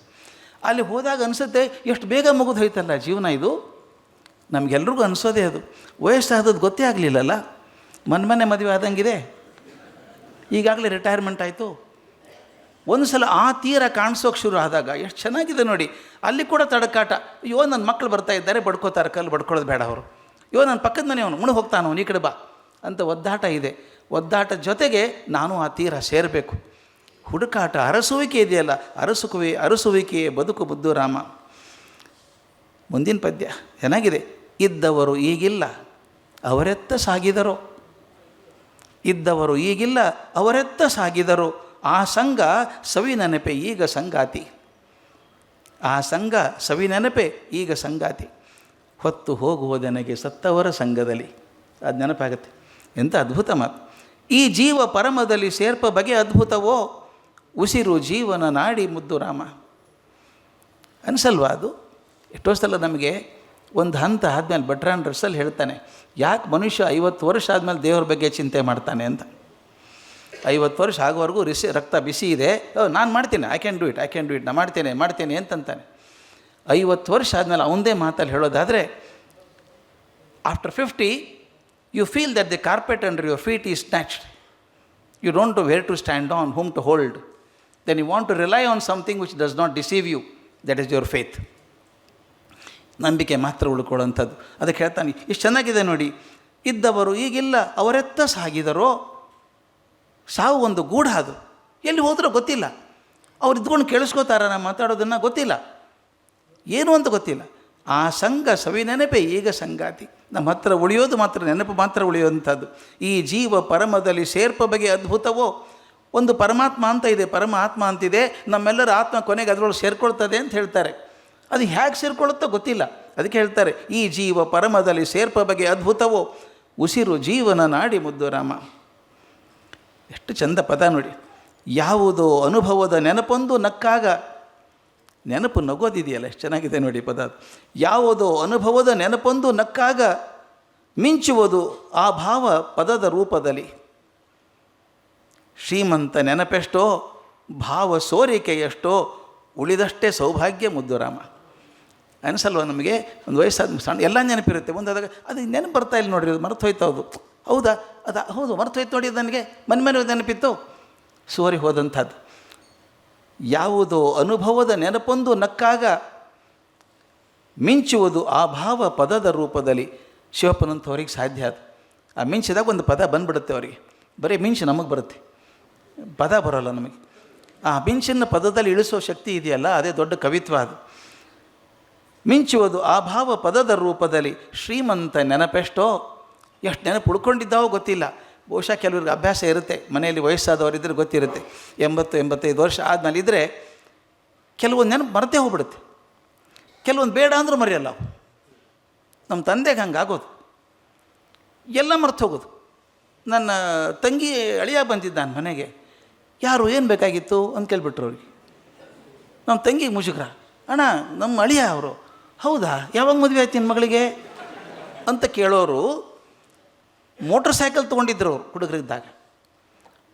ಅಲ್ಲಿ ಹೋದಾಗ ಅನಿಸುತ್ತೆ, ಎಷ್ಟು ಬೇಗ ಮುಗಿದು ಹೋಯ್ತಲ್ಲ ಜೀವನ ಇದು? ನಮಗೆಲ್ರಿಗೂ ಅನಿಸೋದೇ ಅದು. ವಯಸ್ಸಾದದ್ದು ಗೊತ್ತೇ ಆಗಲಿಲ್ಲಲ್ಲ? ಮನ್ಮನೆ ಮದುವೆ ಆದಂಗಿದೆ. ಈಗಾಗಲೇ ರಿಟೈರ್ಮೆಂಟ್ ಆಯಿತು. ಒಂದು ಸಲ ಆ ತೀರ ಕಾಣಿಸೋಕೆ ಶುರು ಆದಾಗ, ಎಷ್ಟು ಚೆನ್ನಾಗಿದೆ ನೋಡಿ. ಅಲ್ಲಿ ಕೂಡ ತಡಕಾಟ. ಅಯ್ಯೋ ನನ್ನ ಮಕ್ಕಳು ಬರ್ತಾ ಇದ್ದಾರೆ, ಬಡ್ಕೋತಾರೆ, ಕಲ್ಲು ಬಡ್ಕೊಳ್ಳೋದು ಬೇಡ ಅವರು. ಅಯ್ಯೋ ನನ್ನ ಪಕ್ಕದ ಮನೆಯವನು ಮುಣ ಹೋಗ್ತಾನ ಈ ಕಡೆ ಬಾ ಅಂತ ಒದ್ದಾಟ ಇದೆ. ಒದ್ದಾಟ ಜೊತೆಗೆ ನಾನು ಆ ತೀರ ಸೇರಬೇಕು. ಹುಡುಕಾಟ ಅರಸುವಿಕೆ ಇದೆಯಲ್ಲ, ಅರಸುಕುವೆ ಅರಸುವಿಕೆಯೇ ಬದುಕು ಬುದ್ಧು ರಾಮ ಮುಂದಿನ ಪದ್ಯ, ಚೆನ್ನಾಗಿದೆ. ಇದ್ದವರು ಈಗಿಲ್ಲ, ಅವರೆತ್ತ ಸಾಗಿದರು. ಇದ್ದವರು ಈಗಿಲ್ಲ, ಅವರೆತ್ತ ಸಾಗಿದರು. ಆ ಸಂಘ ಸವಿ ನೆನಪೆ, ಈಗ ಸಂಗಾತಿ. ಆ ಸಂಘ ಸವಿ ನೆನಪೆ, ಈಗ ಸಂಗಾತಿ. ಹೊತ್ತು ಹೋಗುವುದೆನಗೆ ಸತ್ತವರ ಸಂಘದಲ್ಲಿ. ಅದು ನೆನಪಾಗುತ್ತೆ. ಎಂಥ ಅದ್ಭುತ ಮಾತು. ಈ ಜೀವ ಪರಮದಲ್ಲಿ ಸೇರ್ಪ ಬಗೆ ಅದ್ಭುತವೋ? ಉಸಿರು ಜೀವನ ನಾಡಿ ಮುದ್ದು ರಾಮ. ಅನಿಸಲ್ವಾ ಅದು? ಎಷ್ಟೋ ಸಲ ನಮಗೆ ಒಂದು ಹಂತ ಆದಮೇಲೆ ಭಟ್ರಾನ್ ರಸಲ್ ಹೇಳ್ತಾನೆ, ಯಾಕೆ ಮನುಷ್ಯ ಐವತ್ತು ವರ್ಷ ಆದಮೇಲೆ ದೇವರ ಬಗ್ಗೆ ಚಿಂತೆ ಮಾಡ್ತಾನೆ ಅಂತ. ಐವತ್ತು ವರ್ಷ ಆಗೋವರೆಗೂ ರಿಸಿ ರಕ್ತ ಬಿಸಿ ಇದೆ. ನಾನು ಮಾಡ್ತೀನಿ. I can do it I can do it ನಾನು ಮಾಡ್ತೇನೆ ಮಾಡ್ತೇನೆ ಅಂತಂತಾನೆ. ಐವತ್ತು ವರ್ಷ ಆದಮೇಲೆ ಅವಂದೇ ಮಾತಲ್ಲಿ ಹೇಳೋದಾದರೆ after fifty you feel that the carpet under your feet is snatched you don't to where to stand on whom to hold then you want to rely on something which does not deceive you that is your faith ನಂಬಿಕೆ ಮಾತ್ರ ಉಳ್ಕೊಳ್ಳೋಂಥದ್ದು ಅದಕ್ಕೆ ಹೇಳ್ತಾನೆ, ಇಷ್ಟು ಚೆನ್ನಾಗಿದೆ ನೋಡಿ. ಇದ್ದವರು ಈಗಿಲ್ಲ, ಅವರೆತ್ತ ಸಾಗಿದರೋ, ಸಾವು ಒಂದು ಗೂಢ ಅದು. ಎಲ್ಲಿ ಹೋದರೂ ಗೊತ್ತಿಲ್ಲ. ಅವ್ರು ಇದ್ಕೊಂಡು ಕೇಳಿಸ್ಕೋತಾರ ನಾನು ಮಾತಾಡೋದನ್ನು ಗೊತ್ತಿಲ್ಲ. ಏನು ಅಂತ ಗೊತ್ತಿಲ್ಲ. ಆ ಸಂಘ ಸವಿ ನೆನಪೇ ಈಗ ಸಂಗಾತಿ. ನಮ್ಮ ಹತ್ರ ಉಳಿಯೋದು ಮಾತ್ರ ನೆನಪು ಮಾತ್ರ ಉಳಿಯುವಂಥದ್ದು. ಈ ಜೀವ ಪರಮದಲ್ಲಿ ಸೇರ್ಪ ಬಗೆ ಅದ್ಭುತವೋ? ಒಂದು ಪರಮಾತ್ಮ ಅಂತ ಇದೆ, ಪರಮಾತ್ಮ ಅಂತಿದೆ, ನಮ್ಮೆಲ್ಲರ ಆತ್ಮ ಕೊನೆಗೆ ಅದರೊಳಗೆ ಸೇರ್ಕೊಳ್ತದೆ ಅಂತ ಹೇಳ್ತಾರೆ. ಅದು ಹೇಗೆ ಸೇರ್ಕೊಳ್ಳುತ್ತೋ ಗೊತ್ತಿಲ್ಲ. ಅದಕ್ಕೆ ಹೇಳ್ತಾರೆ, ಈ ಜೀವ ಪರಮದಲ್ಲಿ ಸೇರ್ಪ ಬಗೆ ಅದ್ಭುತವೋ? ಉಸಿರು ಜೀವನ ನಾಡಿ ಮುದ್ದು ರಾಮ. ಎಷ್ಟು ಚಂದ ಪದ ನೋಡಿ. ಯಾವುದೋ ಅನುಭವದ ನೆನಪೊಂದು ನಕ್ಕಾಗ ನೆನಪು ನಗೋದಿದೆಯಲ್ಲ, ಎಷ್ಟು ಚೆನ್ನಾಗಿದೆ ನೋಡಿ ಪದ. ಯಾವುದೋ ಅನುಭವದ ನೆನಪೊಂದು ನಕ್ಕಾಗ ಮಿಂಚುವುದು ಆ ಭಾವ ಪದದ ರೂಪದಲ್ಲಿ. ಶ್ರೀಮಂತ ನೆನಪೆಷ್ಟೋ, ಭಾವ ಸೋರಿಕೆಯಷ್ಟೋ, ಉಳಿದಷ್ಟೇ ಸೌಭಾಗ್ಯ ಮುದ್ದುರಾಮ. ಅನಿಸಲ್ವ ನಮಗೆ? ಒಂದು ವಯಸ್ಸಾದ ಸಣ್ಣ, ಎಲ್ಲ ನೆನಪಿರುತ್ತೆ. ಒಂದಾದಾಗ ಅದು ನೆನಪು ಬರ್ತಾ ಇಲ್ಲ ನೋಡಿರಿ, ಅದು ಮರೆತು ಹೋಯ್ತು ಅದು ಹೌದಾ? ಅದು ಹೌದು, ಮರೆತು ಹೋಯ್ತು ನೋಡಿ ನನಗೆ ಮನೆ ಮನೆ ನೆನಪಿತ್ತು. ಸೋರಿ ಹೋದಂಥದ್ದು. ಯಾವುದೋ ಅನುಭವದ ನೆನಪೊಂದು ನಕ್ಕಾಗ ಮಿಂಚುವುದು ಆ ಭಾವ ಪದದ ರೂಪದಲ್ಲಿ ಶಿವಪ್ಪನಂಥವ್ರಿಗೆ ಸಾಧ್ಯ ಅದು. ಆ ಮಿಂಚಿದಾಗ ಒಂದು ಪದ ಬಂದ್ಬಿಡುತ್ತೆ ಅವರಿಗೆ. ಬರೀ ಮಿಂಚು ನಮಗೆ ಬರುತ್ತೆ. ಪದ ಬರೋಲ್ಲ ನಮಗೆ. ಆ ಮಿಂಚಿನ ಪದದಲ್ಲಿ ಇಳಿಸೋ ಶಕ್ತಿ ಇದೆಯಲ್ಲ, ಅದೇ ದೊಡ್ಡ ಕವಿತ್ವ ಅದು. ಮಿಂಚುವುದು ಆ ಭಾವ ಪದದ ರೂಪದಲ್ಲಿ ಶ್ರೀಮಂತ ನೆನಪೆಷ್ಟೋ, ಎಷ್ಟು ನೆನಪು ಉಳ್ಕೊಂಡಿದ್ದಾವೋ ಗೊತ್ತಿಲ್ಲ. ಬಹುಶಃ ಕೆಲವ್ರಿಗೆ ಅಭ್ಯಾಸ ಇರುತ್ತೆ. ಮನೆಯಲ್ಲಿ ವಯಸ್ಸಾದವರಿದ್ದರೆ ಗೊತ್ತಿರುತ್ತೆ. ಎಂಬತ್ತು, ಎಂಬತ್ತೈದು ವರ್ಷ ಆದಮೇಲೆ ಇದ್ದರೆ ಕೆಲವೊಂದು ನೆನಪು ಮರೆತೇ ಹೋಗ್ಬಿಡುತ್ತೆ. ಕೆಲವೊಂದು ಬೇಡ ಅಂದರೂ ಮರೆಯಲ್ಲ. ನಮ್ಮ ತಂದೆಗೆ ಹಂಗೆ ಆಗೋದು ಎಲ್ಲ ಮರೆತು ಹೋಗೋದು. ನನ್ನ ತಂಗಿ ಅಳಿಯ ಬಂದಿದ್ದಾನೆ ಮನೆಗೆ. ಯಾರು, ಏನು ಬೇಕಾಗಿತ್ತು? ಅಂತ ಕೇಳಿಬಿಟ್ರು ಅವ್ರಿಗೆ. ನಮ್ಮ ತಂಗಿಗೆ ಮುಜುಗ್ರ. ಅಣ್ಣ ನಮ್ಮ ಅಳಿಯ ಅವರು. ಹೌದಾ? ಯಾವಾಗ ಮದುವೆ ಆಯ್ತು ನಿನ್ನ ಮಗಳಿಗೆ? ಅಂತ ಕೇಳೋರು ಮೋಟ್ರ್ ಸೈಕಲ್ ತೊಗೊಂಡಿದ್ರು ಅವರು ಹುಡುಗರಿದ್ದಾಗ.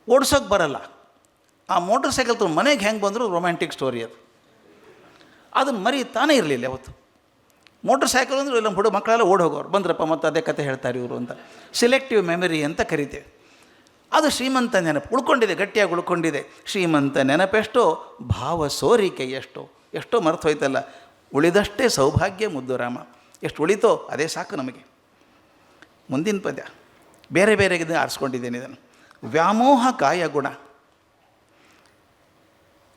ಓಡಿಸೋಕೆ ಬರಲ್ಲ. ಆ ಮೋಟ್ರ್ ಸೈಕಲ್ ತೊಗೊಂಡು ಮನೆಗೆ ಹೆಂಗೆ ಬಂದರು ರೊಮ್ಯಾಂಟಿಕ್ ಸ್ಟೋರಿ ಅದು. ಅದನ್ನು ಮರಿ ತಾನೇ ಇರಲಿಲ್ಲ ಯಾವತ್ತು. ಮೋಟ್ರ್ ಸೈಕಲ್ ಅಂದ್ರೆ ಇಲ್ಲ ಹುಡುಗ ಮಕ್ಕಳೆಲ್ಲ ಓಡಿ ಹೋಗೋರು. ಬಂದ್ರಪ್ಪ, ಮತ್ತು ಅದೇ ಕತೆ ಹೇಳ್ತಾರೆ ಇವರು ಅಂತ. ಸಿಲೆಕ್ಟಿವ್ ಮೆಮರಿ ಅಂತ ಕರಿತೇವೆ. ಅದು ಶ್ರೀಮಂತ ನೆನಪು. ಉಳ್ಕೊಂಡಿದೆ, ಗಟ್ಟಿಯಾಗಿ ಉಳ್ಕೊಂಡಿದೆ. ಶ್ರೀಮಂತ ನೆನಪೆಷ್ಟೋ ಭಾವ ಸೋರಿಕೆ ಎಷ್ಟೋ. ಎಷ್ಟೋ ಮರೆತು ಹೋಯ್ತಲ್ಲ. ಉಳಿದಷ್ಟೇ ಸೌಭಾಗ್ಯ ಮುದ್ದುರಾಮ ಎಷ್ಟು ಉಳಿತೋ, ಅದೇ ಸಾಕು ನಮಗೆ. ಮುಂದಿನ ಪದ್ಯ. ಬೇರೆ ಬೇರೆ ಆರಿಸ್ಕೊಂಡಿದ್ದೇನೆ ಇದನ್ನು. ವ್ಯಾಮೋಹ ಕಾಯ ಗುಣ.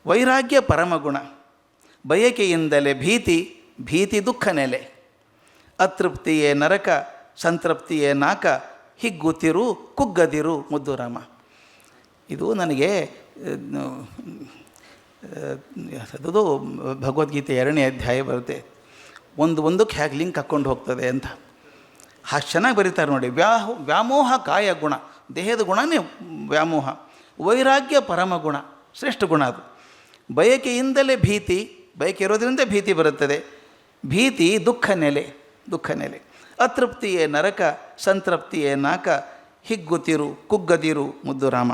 ವೈರಾಗ್ಯ ಪರಮಗುಣ. ಬಯಕೆಯಿಂದಲೇ ಭೀತಿ ಭೀತಿ ದುಃಖ ನೆಲೆ. ಅತೃಪ್ತಿಯೇ ನರಕ, ಸಂತೃಪ್ತಿಯೇ ನಾಕ, ಹಿಗ್ಗುತ್ತಿರು, ಕುಗ್ಗದಿರು ಮುದ್ದುರಾಮ. ಇದು ನನಗೆ, ಅದು ಭಗವದ್ಗೀತೆ ಎರಡನೇ ಅಧ್ಯಾಯ ಬರುತ್ತೆ. ಒಂದು ಒಂದಕ್ಕೆ ಹೇಗೆ ಲಿಂಕ್ ಹಾಕ್ಕೊಂಡು ಹೋಗ್ತದೆ ಅಂತ. ಅಷ್ಟು ಚೆನ್ನಾಗಿ ಬರೀತಾರೆ ನೋಡಿ. ವ್ಯಾಹ, ವ್ಯಾಮೋಹ ಕಾಯ ಗುಣ. ದೇಹದ ಗುಣನೇ ವ್ಯಾಮೋಹ. ವೈರಾಗ್ಯ ಪರಮ ಗುಣ. ಶ್ರೇಷ್ಠ ಗುಣ ಅದು. ಬಯಕೆಯಿಂದಲೇ ಭೀತಿ, ಬಯಕೆ ಇರೋದರಿಂದ ಭೀತಿ ಬರುತ್ತದೆ. ಭೀತಿ, ದುಃಖ ನೆಲೆ ದುಃಖ ನೆಲೆ. ಅತೃಪ್ತಿಯೇ ನರಕ, ಸಂತೃಪ್ತಿಯೇ ನಾಕ. ಹಿಗ್ಗುತ್ತಿರು, ಕುಗ್ಗದಿರು ಮುದ್ದುರಾಮ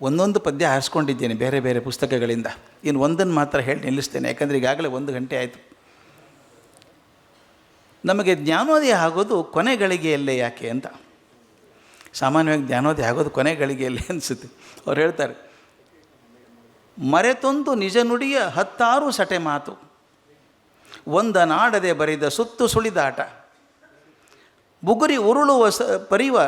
ಒಂದೊಂದು ಪದ್ಯ ಹಾರಿಸ್ಕೊಂಡಿದ್ದೇನೆ ಬೇರೆ ಬೇರೆ ಪುಸ್ತಕಗಳಿಂದ. ಇನ್ನು ಒಂದನ್ನು ಮಾತ್ರ ಹೇಳಿ ನಿಲ್ಲಿಸ್ತೇನೆ, ಯಾಕಂದರೆ ಈಗಾಗಲೇ ಒಂದು ಗಂಟೆ ಆಯಿತು. ನಮಗೆ ಜ್ಞಾನೋದಯ ಆಗೋದು ಕೊನೆ ಗಳಿಗೆಯಲ್ಲೇ ಯಾಕೆ ಅಂತ. ಸಾಮಾನ್ಯವಾಗಿ ಜ್ಞಾನೋದಯ ಆಗೋದು ಕೊನೆ ಗಳಿಗೆಯಲ್ಲೇ ಅನಿಸುತ್ತೆ. ಅವ್ರು ಹೇಳ್ತಾರೆ, ಮರೆತೊಂದು ನಿಜ ನುಡಿಯ ಹತ್ತಾರು ಸಟೆ ಮಾತು, ಒಂದ ನಾಡದೆ ಬರಿದ ಸುತ್ತು ಸುಳಿದಾಟ, ಬುಗುರಿ ಉರುಳುವ ಸ, ಪರಿವ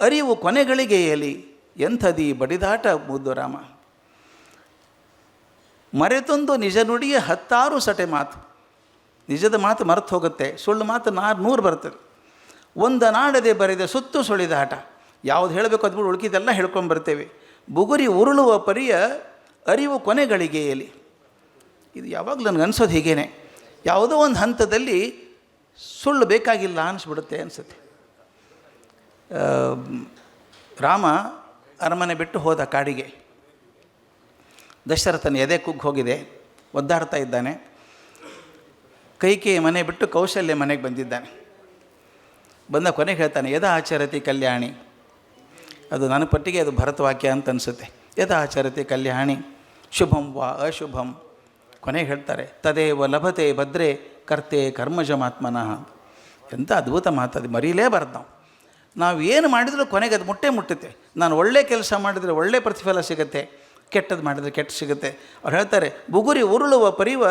ಅರಿವು ಕೊನೆಗಳಿಗೆಯಲಿ ಎಂಥದೀ ಬಡಿದಾಟ ಮುದ್ದುರಾಮ ಮರೆತೊಂದು ನಿಜ ನುಡಿಯ ಹತ್ತಾರು ಸಟೆ ಮಾತು. ನಿಜದ ಮಾತು ಮರೆತು ಹೋಗುತ್ತೆ. ಸುಳ್ಳು ಮಾತು ನಾರು ನೂರು ಬರ್ತದೆ. ಒಂದು ನಾಡದೆ ಬರೆದ ಸುತ್ತು ಸುಳಿದಾಟ ಯಾವ್ದು ಹೇಳಬೇಕು ಅದ್ಬಿಟ್ಟು ಉಳ್ಕಿದೆಲ್ಲ ಹೇಳ್ಕೊಂಬರ್ತೇವೆ ಬುಗುರಿ ಉರುಳುವ ಪರಿಯ ಅರಿವು ಕೊನೆಗಳಿಗೆಯಲ್ಲಿ ಇದು ಯಾವಾಗಲೂ ನನಗೆ ಅನ್ಸೋದು ಹೀಗೇನೆ. ಯಾವುದೋ ಒಂದು ಹಂತದಲ್ಲಿ ಸುಳ್ಳು ಬೇಕಾಗಿಲ್ಲ ಅನಿಸ್ಬಿಡುತ್ತೆ ಅನಿಸುತ್ತೆ. ರಾಮ ಅರಮನೆ ಬಿಟ್ಟು ಹೋದ ಕಾಡಿಗೆ. ದಶರಥನ ಎದೆ ಕುಗ್ಗಿ ಹೋಗಿದೆ, ಒದ್ದಾಡ್ತಾ ಇದ್ದಾನೆ. ಕೈಕೇಯಿ ಮನೆ ಬಿಟ್ಟು ಕೌಶಲ್ಯ ಮನೆಗೆ ಬಂದಿದ್ದಾನೆ. ಬಂದ ಕೊನೆಗೆ ಹೇಳ್ತಾನೆ, ಯದ ಆಚರತಿ ಕಲ್ಯಾಣಿ? ಅದು ನನ್ನ ಪಟ್ಟಿಗೆ ಅದು ಭರತವಾಕ್ಯ ಅಂತ ಅನಿಸುತ್ತೆ. ಯದ ಆಚರತಿ ಕಲ್ಯಾಣಿ? ಶುಭಂ ವಾ ಅಶುಭಂ. ಕೊನೆಗೆ ಹೇಳ್ತಾರೆ, ತದೇವ ಲಭತೆ ಭದ್ರೆ ಕರ್ತೆ ಕರ್ಮಜಮಾತ್ಮನಃ. ಎಂಥ ಅದ್ಭುತ ಮಾತದು ಮರೀಲೇಬಾರ್ದು ನಾವು. ನಾವು ಏನು ಮಾಡಿದರೂ ಕೊನೆಗೆ ಅದು ಮುಟ್ಟೆ ಮುಟ್ಟುತ್ತೆ. ನಾನು ಒಳ್ಳೆ ಕೆಲಸ ಮಾಡಿದರೆ ಒಳ್ಳೆ ಪ್ರತಿಫಲ ಸಿಗುತ್ತೆ, ಕೆಟ್ಟದ್ದು ಮಾಡಿದರೆ ಕೆಟ್ಟ ಸಿಗುತ್ತೆ. ಅವ್ರು ಹೇಳ್ತಾರೆ, ಬುಗುರಿ ಉರುಳುವ ಪರಿವ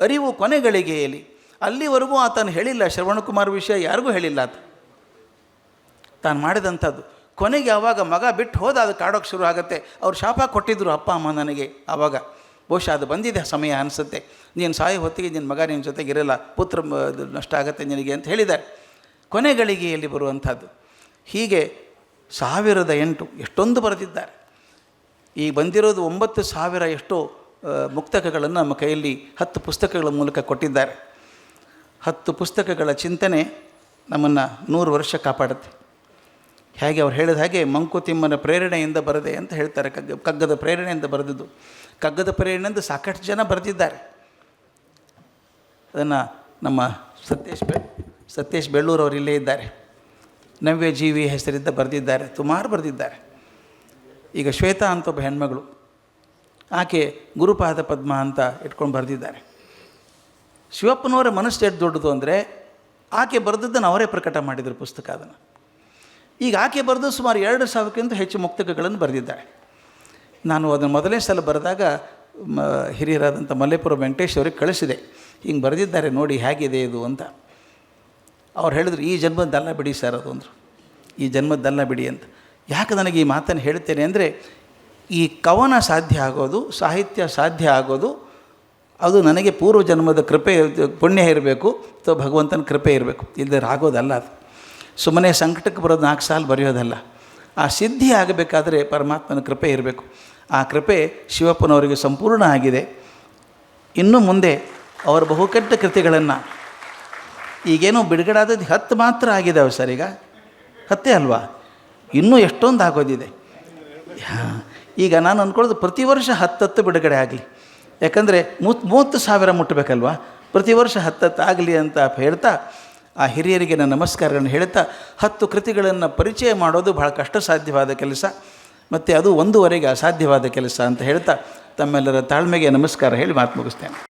ಅರಿವು ಕೊನೆಗಳಿಗೆಯಲ್ಲಿ ಅಲ್ಲಿವರೆಗೂ ಆತನು ಹೇಳಿಲ್ಲ, ಶ್ರವಣಕುಮಾರ್ ವಿಷಯ ಯಾರಿಗೂ ಹೇಳಿಲ್ಲ ಆತ. ತಾನು ಮಾಡಿದಂಥದ್ದು. ಕೊನೆಗೆ ಆವಾಗ ಮಗ ಬಿಟ್ಟು ಹೋದ ಅದು ಕಾಡೋಕ್ಕೆ ಶುರು ಆಗುತ್ತೆ. ಅವ್ರು ಶಾಪ ಕೊಟ್ಟಿದ್ದರು ಅಪ್ಪ, ಅಮ್ಮ ನನಗೆ ಆವಾಗ. ಬಹುಶಃ ಅದು ಬಂದಿದೆ, ಸಮಯ ಅನಿಸುತ್ತೆ. ನೀನು ಸಾಯೋ ಹೊತ್ತಿಗೆ ನಿನ್ನ ಮಗ ನಿನ್ನ ಜೊತೆಗೆ ಇರಲ್ಲ ಪುತ್ರ ನಷ್ಟ ಆಗುತ್ತೆ ನಿನಗೆ ಅಂತ ಹೇಳಿದ್ದಾರೆ. ಕೊನೆಗಳಿಗೆಯಲ್ಲಿ ಬರುವಂಥದ್ದು. ಹೀಗೆ ಸಾವಿರದ ಎಂಟು ಎಷ್ಟೊಂದು ಬರೆದಿದ್ದಾರೆ. ಈ ಬಂದಿರೋದು ಒಂಬತ್ತು ಸಾವಿರ ಎಷ್ಟೋ ಮುಕ್ತಕಗಳನ್ನು ನಮ್ಮ ಕೈಯಲ್ಲಿ ಹತ್ತು ಪುಸ್ತಕಗಳ ಮೂಲಕ ಕೊಟ್ಟಿದ್ದಾರೆ. ಹತ್ತು ಪುಸ್ತಕಗಳ ಚಿಂತನೆ ನಮ್ಮನ್ನು ನೂರು ವರ್ಷ ಕಾಪಾಡುತ್ತೆ. ಹೇಗೆ ಅವ್ರು ಹೇಳಿದ ಹಾಗೆ ಮಂಕುತಿಮ್ಮನ ಪ್ರೇರಣೆಯಿಂದ ಬರದೆ ಅಂತ ಹೇಳ್ತಾರೆ, ಕಗ್ಗ, ಕಗ್ಗದ ಪ್ರೇರಣೆಯಿಂದ ಬರೆದಿದ್ದು. ಕಗ್ಗದ ಪ್ರೇರಣೆಯಿಂದ ಸಾಕಷ್ಟು ಜನ ಬರೆದಿದ್ದಾರೆ. ಅದನ್ನು ನಮ್ಮ ಸತೀಶ್ ಬೆ ಸತೀಶ್ ಬೆಳ್ಳೂರವರು ಇಲ್ಲೇ ಇದ್ದಾರೆ. ನವ್ಯ ಜೀವಿ ಹೆಸರಿಂದ ಬರೆದಿದ್ದಾರೆ, ಸುಮಾರು ಬರೆದಿದ್ದಾರೆ. ಈಗ ಶ್ವೇತಾ ಅಂತ ಒಬ್ಬ ಹೆಣ್ಮಗಳು, ಆಕೆ ಗುರುಪಾದ ಪದ್ಮ ಅಂತ ಇಟ್ಕೊಂಡು ಬರೆದಿದ್ದಾರೆ. ಶಿವಪ್ಪನವರ ಮನಸ್ಸು ಎಷ್ಟು ದೊಡ್ಡದು ಅಂದರೆ, ಆಕೆ ಬರೆದದ್ದನ್ನು ಅವರೇ ಪ್ರಕಟ ಮಾಡಿದರು ಪುಸ್ತಕ ಅದನ್ನು. ಈಗ ಆಕೆ ಬರೆದು ಸುಮಾರು ಎರಡು ಸಾವಿರಕ್ಕಿಂತ ಹೆಚ್ಚು ಮುಕ್ತಕಗಳನ್ನು ಬರೆದಿದ್ದಾರೆ. ನಾನು ಅದನ್ನು ಮೊದಲನೇ ಸಲ ಬರೆದಾಗ ಹಿರಿಯರಾದಂಥ ಮಲ್ಲೇಪುರ ವೆಂಕಟೇಶ್ ಅವರಿಗೆ ಕಳಿಸಿದೆ. ಹಿಂಗೆ ಬರೆದಿದ್ದಾರೆ ನೋಡಿ, ಹೇಗಿದೆ ಇದು ಅಂತ. ಅವ್ರು ಹೇಳಿದ್ರು, ಈ ಜನ್ಮದ್ದಲ್ಲ ಬಿಡಿ ಸರ್ ಅದು, ಅಂದರು. ಈ ಜನ್ಮದ್ದಲ್ಲ ಬಿಡಿ, ಅಂತ. ಯಾಕೆ ನನಗೆ ಈ ಮಾತನ್ನು ಹೇಳ್ತೇನೆ ಅಂದರೆ, ಈ ಕವನ ಸಾಧ್ಯ ಆಗೋದು, ಸಾಹಿತ್ಯ ಸಾಧ್ಯ ಆಗೋದು, ಅದು ನನಗೆ ಪೂರ್ವ ಜನ್ಮದ ಕೃಪೆ, ಪುಣ್ಯ ಇರಬೇಕು, ಅಥವಾ ಭಗವಂತನ ಕೃಪೆ ಇರಬೇಕು. ಇಲ್ಲದ್ರೆ ಆಗೋದಲ್ಲ ಅದು. ಸುಮ್ಮನೆ ಸಂಕಟಕ್ಕೆ ಬರೋದು ನಾಲ್ಕು ಸಾಲು ಬರೆಯೋದಲ್ಲ. ಆ ಸಿದ್ಧಿ ಆಗಬೇಕಾದರೆ ಪರಮಾತ್ಮನ ಕೃಪೆ ಇರಬೇಕು. ಆ ಕೃಪೆ ಶಿವಪ್ಪನವರಿಗೆ ಸಂಪೂರ್ಣ ಆಗಿದೆ. ಇನ್ನು ಮುಂದೆ, ಅವರ ಬಹುಕಟ್ಟ ಕೃತಿಗಳನ್ನು ಈಗೇನೋ ಬಿಡುಗಡಾದದ್ದು ಹತ್ತು ಮಾತ್ರ ಆಗಿದ್ದಾವೆ ಸರ್ ಈಗ. ಹತ್ತೇ ಅಲ್ವಾ? ಇನ್ನೂ ಎಷ್ಟೊಂದು ಆಗೋದಿದೆ. ಹಾಂ ಈಗ ನಾನು ಅಂದ್ಕೊಳ್ಳೋದು ಪ್ರತಿ ವರ್ಷ ಹತ್ತತ್ತು ಬಿಡುಗಡೆ ಆಗಲಿ. ಯಾಕಂದರೆ ಮೂತ್, ಮೂವತ್ತು ಸಾವಿರ ಮುಟ್ಟಬೇಕಲ್ವಾ ಪ್ರತಿ ವರ್ಷ ಹತ್ತತ್ತು ಆಗಲಿ ಅಂತ ಹೇಳ್ತಾ, ಆ ಹಿರಿಯರಿಗೆ ನನ್ನ ನಮಸ್ಕಾರಗಳನ್ನು ಹೇಳ್ತಾ, ಹತ್ತು ಕೃತಿಗಳನ್ನು ಪರಿಚಯ ಮಾಡೋದು ಬಹಳ ಕಷ್ಟ ಸಾಧ್ಯವಾದ ಕೆಲಸ. ಮತ್ತು ಅದು ಒಂದೂವರೆಗೆ ಅಸಾಧ್ಯವಾದ ಕೆಲಸ ಅಂತ ಹೇಳ್ತಾ, ತಮ್ಮೆಲ್ಲರ ತಾಳ್ಮೆಗೆ ನಮಸ್ಕಾರ ಹೇಳಿ ಮಾತು ಮುಗಿಸ್ತೇನೆ.